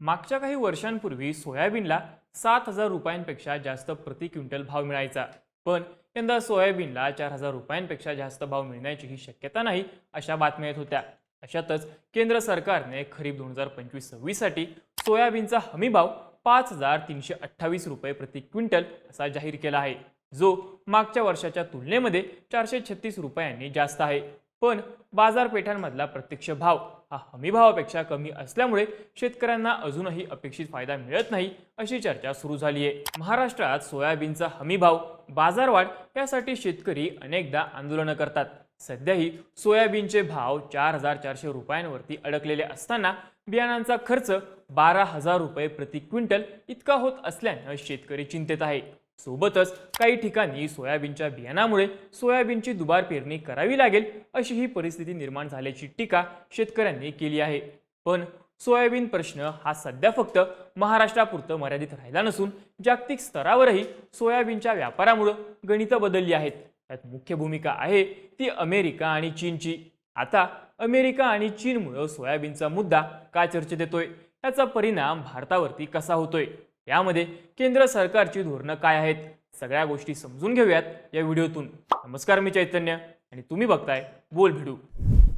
मागच्या काही वर्षांपूर्वी सोयाबीनला सात हजार रुपयांपेक्षा जास्त प्रति क्विंटल भाव मिळायचा. पण यंदा सोयाबीनला चार हजार रुपयांपेक्षा जास्त भाव मिळण्याचीही शक्यता नाही अशा बातम्या येत होत्या. अशातच केंद्र सरकारने खरीप दोन हजार पंचवीस सव्वीससाठी सोयाबीनचा हमी भाव पाच हजार तीनशे अठ्ठावीस रुपये प्रति क्विंटल असा जाहीर केला आहे जो मागच्या वर्षाच्या तुलनेमध्ये चारशे छत्तीस रुपयांनी जास्त आहे. पण बाजारपेठांमधला प्रत्यक्ष भाव हा हमी भावापेक्षा कमी असल्यामुळे शेतकऱ्यांना अजूनही अपेक्षित फायदा मिळत नाही अशी चर्चा सुरू झाली आहे. महाराष्ट्रात सोयाबीनचा हमी भाव बाजारवाढ यासाठी शेतकरी अनेकदा आंदोलनं करतात. सध्याही सोयाबीनचे भाव चार हजार चारशे रुपयांवरती अडकलेले असताना बियाणांचा खर्च बारा हजार रुपये प्रति क्विंटल इतका होत असल्यानं शेतकरी चिंतेत आहे. सोबतच काही ठिकाणी सोयाबीनच्या बियाणामुळे सोयाबीनची दुबार पेरणी करावी लागेल अशी ही परिस्थिती निर्माण झाल्याची टीका शेतकऱ्यांनी केली आहे. पण सोयाबीन प्रश्न हा सध्या फक्त महाराष्ट्रापुरतं मर्यादित राहिला नसून जागतिक स्तरावरही सोयाबीनच्या व्यापारामुळं गणितं बदलली आहेत. त्यात मुख्य भूमिका आहे ती अमेरिका आणि चीनची. आता अमेरिका आणि चीनमुळं सोयाबीनचा मुद्दा का चर्चेत येतोय? त्याचा परिणाम भारतावरती कसा होतोय? यामध्ये केंद्र सरकारची धोरणं काय आहेत? सगळ्या गोष्टी समजून घेऊयात या व्हिडिओतून. नमस्कार मी चैतन्य आणि तुम्ही बघताय बोल भिडू.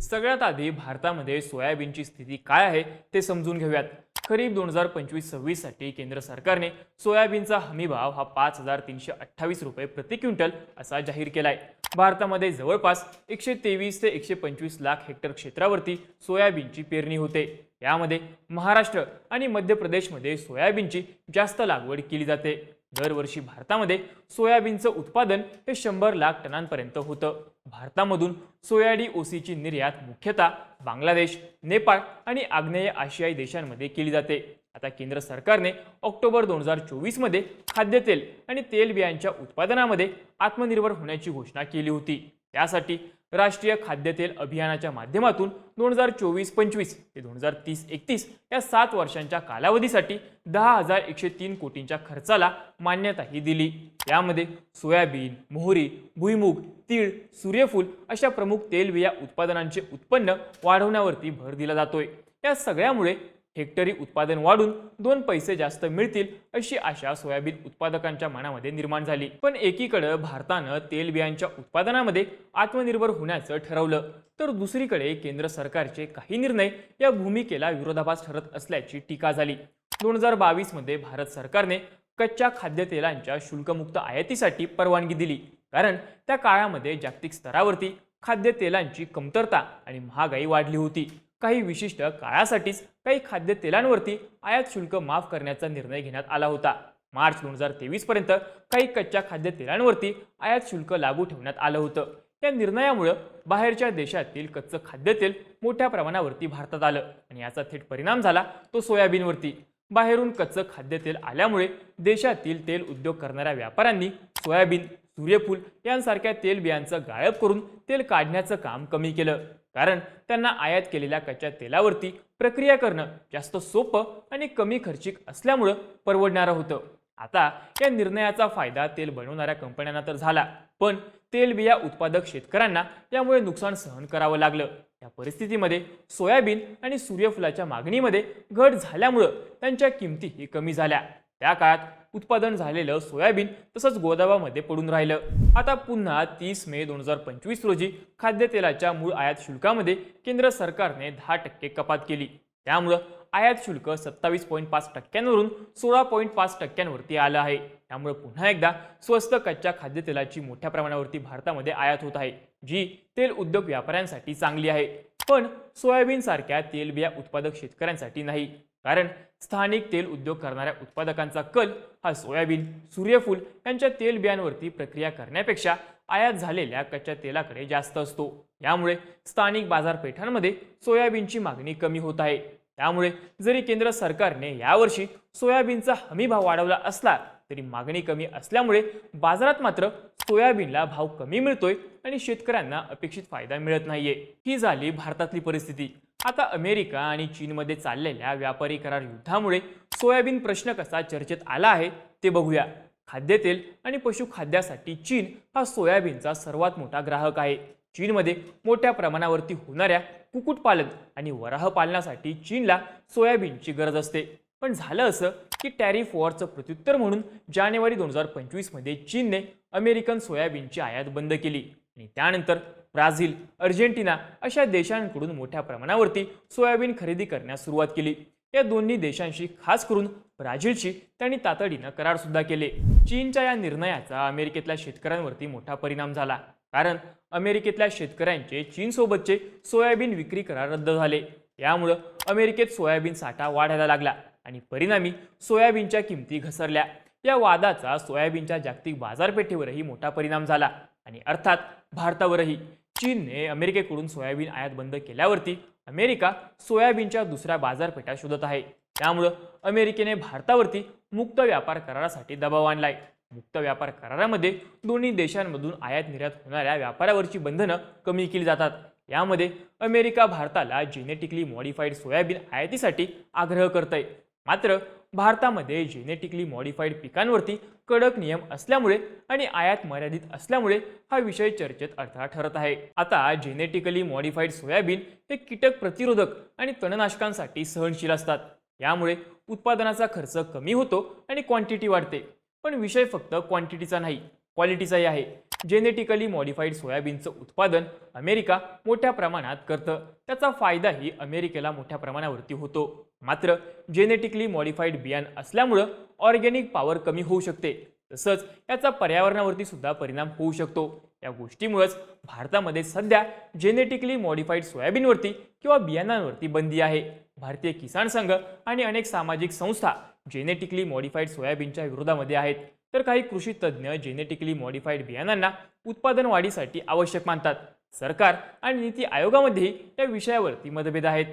सगळ्यात आधी भारतामध्ये सोयाबीनची स्थिती काय आहे ते समजून घेऊयात. खरीप दोन हजार पंचवीस सव्वीससाठी केंद्र सरकारने सोयाबीनचा हमीभाव हा पाच हजार तीनशे अठ्ठावीस रुपये प्रति क्विंटल असा जाहीर केला आहे भारतामध्ये जवळपास एकशे तेवीस ते एकशे पंचवीस लाख हेक्टर क्षेत्रावरती सोयाबीनची पेरणी होते. यामध्ये महाराष्ट्र आणि मध्य प्रदेशमध्ये सोयाबीनची जास्त लागवड केली जाते. दरवर्षी भारतामध्ये सोयाबीनचं उत्पादन हे शंभर लाख टनांपर्यंत होतं. भारतामधून सोयाडी ओसीची निर्यात मुख्यतः बांगलादेश नेपाळ आणि आग्नेय आशियाई देशांमध्ये केली जाते. आता केंद्र सरकारने ऑक्टोबर दोन हजार चोवीसमध्ये खाद्यतेल आणि तेलबियांच्या उत्पादनामध्ये आत्मनिर्भर होण्याची घोषणा केली होती. त्यासाठी राष्ट्रीय खाद्यतेल अभियानाच्या माध्यमातून दोन हजार चोवीस पंचवीस ते दोन हजार तीस एकतीस या सात वर्षांच्या कालावधीसाठी दहा हजार एकशे तीन कोटींच्या खर्चाला मान्यताही दिली. यामध्ये सोयाबीन मोहरी भुईमूग तीळ सूर्यफूल अशा प्रमुख तेलबिया उत्पादनांचे उत्पन्न वाढवण्यावरती भर दिला जातोय. या सगळ्यामुळे हेक्टरी उत्पादन वाढून दोन पैसे जास्त मिळतील अशी आशा सोयाबीन उत्पादकांच्या मनामध्ये निर्माण झाली. पण एकीकडे भारतानं तेलबियांच्या उत्पादनामध्ये आत्मनिर्भर होण्याचं ठरवलं. तर दुसरीकडे केंद्र सरकारचे काही निर्णय या भूमिकेला विरोधाभास ठरत असल्याची टीका झाली. दोन हजार बावीसमध्ये भारत सरकारने कच्च्या खाद्यतेलांच्या शुल्कमुक्त आयातीसाठी परवानगी दिली. कारण त्या काळामध्ये जागतिक स्तरावरती खाद्यतेलांची कमतरता आणि महागाई वाढली होती. काही विशिष्ट काळासाठीच काही खाद्यतेलांवरती आयात शुल्क माफ करण्याचा निर्णय घेण्यात आला होता. मार्च दोन हजार तेवीस पर्यंत काही कच्च्या खाद्यतेलांवरती आयात शुल्क लागू ठेवण्यात आलं होतं. या निर्णयामुळं बाहेरच्या देशातील कच्चं खाद्यतेल मोठ्या प्रमाणावरती भारतात आलं आणि याचा थेट परिणाम झाला तो सोयाबीनवरती. बाहेरून कच्चं खाद्यतेल आल्यामुळे देशातील तेल उद्योग करणाऱ्या व्यापाऱ्यांनी सोयाबीन सूर्यफूल यांसारख्या तेलबियांचं गायब करून तेल काढण्याचं काम कमी केलं. कारण त्यांना आयात केलेल्या कच्च्या तेलावरती प्रक्रिया करणं जास्त सोपं आणि कमी खर्चिक असल्यामुळं परवडणारं होतं. आता या निर्णयाचा फायदा तेल बनवणाऱ्या कंपन्यांना तर झाला. पण तेलबिया उत्पादक शेतकऱ्यांना यामुळे नुकसान सहन करावं लागलं. या परिस्थितीमध्ये सोयाबीन आणि सूर्यफुलाच्या मागणीमध्ये घट झाल्यामुळं त्यांच्या किमतीही कमी झाल्या. त्या काळात उत्पादन झालेलं सोयाबीन तसंच गोदामामध्ये पडून राहिलं. आता पुन्हा तीस मे दोन हजार पंचवीस रोजी खाद्यतेलाच्या मूळ आयात शुल्कामध्ये केंद्र सरकारने दहा टक्के कपात केली. त्यामुळं आयात शुल्क सत्तावीस पॉईंट पाच टक्क्यांवरून सोळा पॉईंट पाच टक्क्यांवरती आलं आहे. त्यामुळे पुन्हा एकदा स्वस्त कच्च्या खाद्यतेलाची मोठ्या प्रमाणावरती भारतामध्ये आयात होत आहे जी तेल उद्योग व्यापाऱ्यांसाठी चांगली आहे. पण सोयाबीन सारख्या तेलबिया उत्पादक शेतकऱ्यांसाठी नाही. कारण स्थानिक तेल उद्योग करणाऱ्या उत्पादकांचा कल हा सोयाबीन सूर्यफूल यांच्या तेलबियांवरती प्रक्रिया करण्यापेक्षा आयात झालेल्या कच्च्या तेलाकडे जास्त असतो. यामुळे स्थानिक बाजारपेठांमध्ये सोयाबीनची मागणी कमी होत आहे. त्यामुळे जरी केंद्र सरकारने यावर्षी सोयाबीनचा हमी भाव वाढवला असला तरी मागणी कमी असल्यामुळे बाजारात मात्र सोयाबीनला भाव कमी मिळतोय आणि शेतकऱ्यांना अपेक्षित फायदा मिळत नाहीये. ही झाली भारतातली परिस्थिती. आता अमेरिका आणि चीनमध्ये चाललेल्या व्यापारी करार युद्धामुळे सोयाबीन प्रश्न कसा चर्चेत आला आहे ते बघूया. खाद्यतेल आणि पशुखाद्यासाठी चीन हा सोयाबीनचा सर्वात मोठा ग्राहक आहे. चीनमध्ये मोठ्या प्रमाणावरती होणाऱ्या कुक्कुटपालन आणि वराह पालनासाठी चीनला सोयाबीनची गरज असते. पण झालं असं की टॅरिफ वॉरचं प्रत्युत्तर म्हणून जानेवारी दोन हजार पंचवीसमध्ये चीनने अमेरिकन सोयाबीनची आयात बंद केली आणि त्यानंतर ब्राझील अर्जेंटिना अशा देशांकडून मोठ्या प्रमाणावरती सोयाबीन खरेदी करण्यास सुरुवात केली. या दोन्ही देशांशी खास करून ब्राझीलशी त्यांनी तातडीनं करार सुद्धा केले. चीनच्या या निर्णयाचा अमेरिकेतल्या शेतकऱ्यांवरती मोठा परिणाम झाला. कारण अमेरिकेतल्या शेतकऱ्यांचे चीनसोबतचे सोयाबीन विक्री करार रद्द झाले. यामुळं अमेरिकेत सोयाबीन साठा वाढायला लागला आणि परिणामी सोयाबीनच्या किमती घसरल्या. या वादाचा सोयाबीनच्या जागतिक बाजारपेठेवरही मोठा परिणाम झाला. आणि अर्थात भारतावरही. चीनने अमेरिकेकडून सोयाबीन आयात बंद केल्यावरती अमेरिका सोयाबीनच्या दुसऱ्या बाजारपेठा शोधत आहे. त्यामुळं अमेरिकेने भारतावरती मुक्त व्यापार करारासाठी दबाव आणलाय. मुक्त व्यापार करारामध्ये दोन्ही देशांमधून आयात निर्यात होणाऱ्या व्यापारावरची बंधनं कमी केली जातात. यामध्ये अमेरिका भारताला जेनेटिकली मॉडिफाईड सोयाबीन आयातीसाठी आग्रह करत आहे मात्र भारतामध्ये जेनेटिकली मॉडिफाईड पिकांवरती कडक नियम असल्यामुळे आणि आयात मर्यादित असल्यामुळे हा विषय चर्चेत अडथळा ठरत आहे. आता जेनेटिकली मॉडिफाईड सोयाबीन हे कीटक प्रतिरोधक आणि तणनाशकांसाठी सहनशील असतात. यामुळे उत्पादनाचा खर्च कमी होतो आणि क्वांटिटी वाढते. पण विषय फक्त क्वांटिटीचा नाही. क्वालिटीचाही आहे. जेनेटिकली मॉडिफाईड सोयाबीनचं उत्पादन अमेरिका मोठ्या प्रमाणात करतं. त्याचा फायदाही अमेरिकेला मोठ्या प्रमाणावरती होतो. मात्र जेनेटिकली मॉडिफाईड बियाण असल्यामुळं ऑर्गॅनिक पॉवर कमी होऊ शकते. तसंच याचा पर्यावरणावरती सुद्धा परिणाम होऊ शकतो. या गोष्टीमुळेच भारतामध्ये सध्या जेनेटिकली मॉडिफाईड सोयाबीनवरती किंवा बियाणांवरती बंदी आहे. भारतीय किसान संघ आणि अनेक सामाजिक संस्था जेनेटिकली मॉडिफाईड सोयाबीनच्या विरोधामध्ये आहेत. तर काही कृषी तज्ज्ञ जेनेटिकली मॉडिफाईड बियाणांना उत्पादन वाढीसाठी आवश्यक मानतात. सरकार आणि नीती आयोगामध्येही या विषयावरती मतभेद आहेत.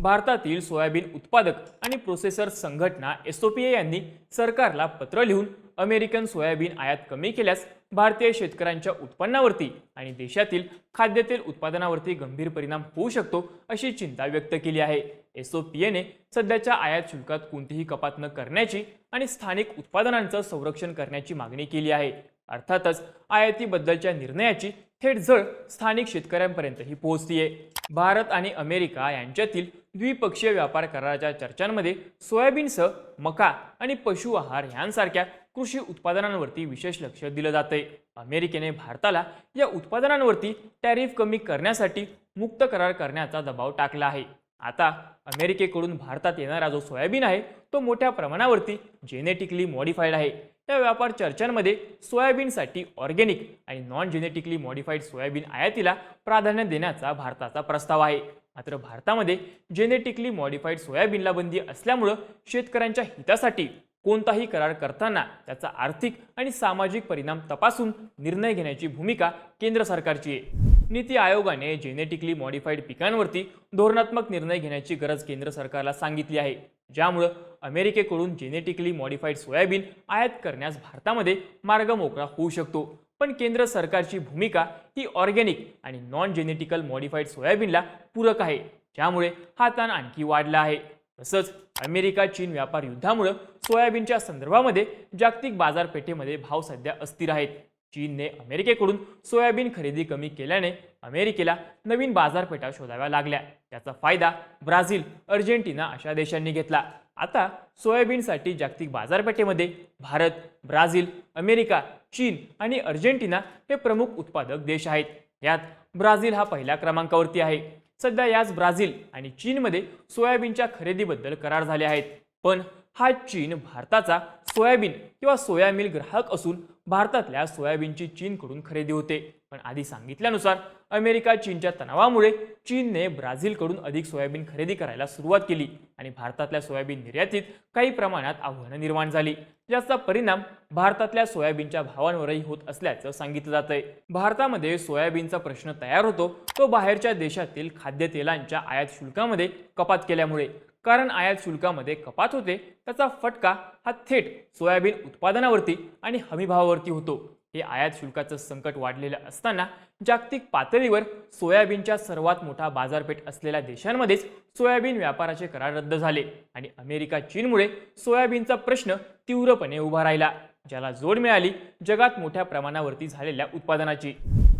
भारतातील सोयाबीन उत्पादक आणि प्रोसेसर संघटना एसओपीए यांनी सरकारला पत्र लिहून अमेरिकन सोयाबीन आयात कमी केल्यास भारतीय शेतकऱ्यांच्या उत्पन्नावरती आणि देशातील खाद्यतेल उत्पादनावरती गंभीर परिणाम होऊ शकतो अशी चिंता व्यक्त केली आहे. एसओपीएने सध्याच्या आयात शुल्कात कोणतीही कपात न करण्याची आणि स्थानिक उत्पादनांचं संरक्षण करण्याची मागणी केली आहे. अर्थातच आयातीबद्दलच्या निर्णयाची थेट झळ स्थानिक शेतकऱ्यांपर्यंतही पोहोचतीये. भारत आणि अमेरिका यांच्यातील द्विपक्षीय व्यापार कराराच्या चर्चांमध्ये सोयाबीनसह मका आणि पशु आहार यांसारख्या कृषी उत्पादनांवरती विशेष लक्ष दिलं जाते अमेरिकेने भारताला या उत्पादनांवरती टॅरिफ कमी करण्यासाठी मुक्त करार करण्याचा दबाव टाकला आहे. आता अमेरिकेकडून भारतात येणारा जो सोयाबीन आहे तो मोठ्या प्रमाणावरती जेनेटिकली मॉडिफाईड आहे. या व्यापार चर्चांमध्ये सोयाबीनसाठी ऑर्गेनिक आणि नॉन जेनेटिकली मॉडिफाईड सोयाबीन आयातीला प्राधान्य देण्याचा भारताचा प्रस्ताव आहे. मात्र भारतामध्ये जेनेटिकली मॉडिफाईड सोयाबीनला बंदी असल्यामुळं शेतकऱ्यांच्या हितासाठी कोणताही करार करताना त्याचा आर्थिक आणि सामाजिक परिणाम तपासून निर्णय घेण्याची भूमिका केंद्र सरकारची आहे. नीती आयोगाने जेनेटिकली मॉडिफाईड पिकांवरती धोरणात्मक निर्णय घेण्याची गरज केंद्र सरकारला सांगितली आहे. ज्यामुळं अमेरिकेकडून जेनेटिकली मॉडिफाईड सोयाबीन आयात करण्यास भारतामध्ये मार्ग मोकळा होऊ शकतो. पण केंद्र सरकारची भूमिका ही ऑर्गॅनिक आणि नॉन जेनेटिकल मॉडिफाईड सोयाबीनला पूरक आहे. ज्यामुळे हा ताण आणखी वाढला आहे. तसंच अमेरिका चीन व्यापार युद्धामुळं सोयाबीनच्या संदर्भामध्ये जागतिक बाजारपेठेमध्ये भाव सध्या अस्थिर आहेत. चीनने अमेरिकेकडून सोयाबीन खरेदी कमी केल्याने अमेरिकेला नवीन बाजारपेठा शोधाव्या लागल्या. त्याचा फायदा ब्राझील अर्जेंटिना अशा देशांनी घेतला. आता सोयाबीनसाठी जागतिक बाजारपेठेमध्ये भारत ब्राझील अमेरिका चीन आणि अर्जेंटिना हे प्रमुख उत्पादक देश आहेत. यात ब्राझील हा पहिल्या क्रमांकावरती आहे. सध्या याच ब्राझील आणि चीनमध्ये सोयाबीनच्या खरेदीबद्दल करार झाले आहेत. पण हा चीन भारताचा सोयाबीन किंवा सोया मिल ग्राहक असून भारतातल्या सोयाबीनची चीनकडून खरेदी होते. पण आधी सांगितल्यानुसार अमेरिका चीनच्या तणावामुळे चीनने ब्राझीलकडून अधिक सोयाबीन खरेदी करायला सुरुवात केली आणि भारतातल्या सोयाबीन निर्यातीत काही प्रमाणात आव्हानं निर्माण झाली. ज्याचा परिणाम भारतातल्या सोयाबीनच्या भावांवरही होत असल्याचं सांगितलं जातंय. भारतामध्ये सोयाबीनचा प्रश्न तयार होतो तो बाहेरच्या देशातील खाद्यतेलांच्या आयात शुल्कामध्ये कपात केल्यामुळे. कारण आयात शुल्कामध्ये कपात होते त्याचा फटका हा थेट सोयाबीन उत्पादनावरती आणि हमीभावावरती होतो. हे आयात शुल्काचं संकट वाढलेलं असताना जागतिक पातळीवर सोयाबीनच्या सर्वात मोठा बाजारपेठ असलेल्या देशांमध्येच सोयाबीन व्यापाराचे करार रद्द झाले आणि अमेरिका चीनमुळे सोयाबीनचा प्रश्न तीव्रपणे उभा राहिला ज्याला जोड मिळाली जगात मोठ्या प्रमाणावरती झालेल्या उत्पादनाची.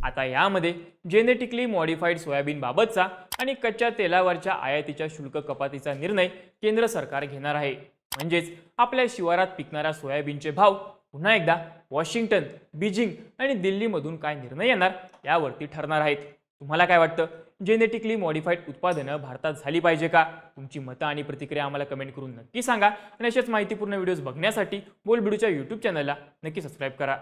आता यामध्ये जेनेटिकली मॉडिफाईड सोयाबीन बाबतचा आणि कच्च्या तेलावरच्या आयातीच्या शुल्क कपातीचा निर्णय केंद्र सरकार घेणार आहे. म्हणजेच आपल्या शिवारात पिकणाऱ्या सोयाबीनचे भाव पुन्हा एकदा वॉशिंग्टन बीजिंग आणि दिल्लीमधून काय निर्णय येणार यावरती ठरणार आहेत. तुम्हाला काय वाटतं? जेनेटिकली मॉडिफाईड उत्पादनं भारतात झाली पाहिजे का? तुमची मतं आणि प्रतिक्रिया आम्हाला कमेंट करून नक्की सांगा आणि अशाच माहितीपूर्ण व्हिडिओज बघण्यासाठी बोलबिडूच्या यूट्यूब चॅनलला नक्की सबस्क्राईब करा.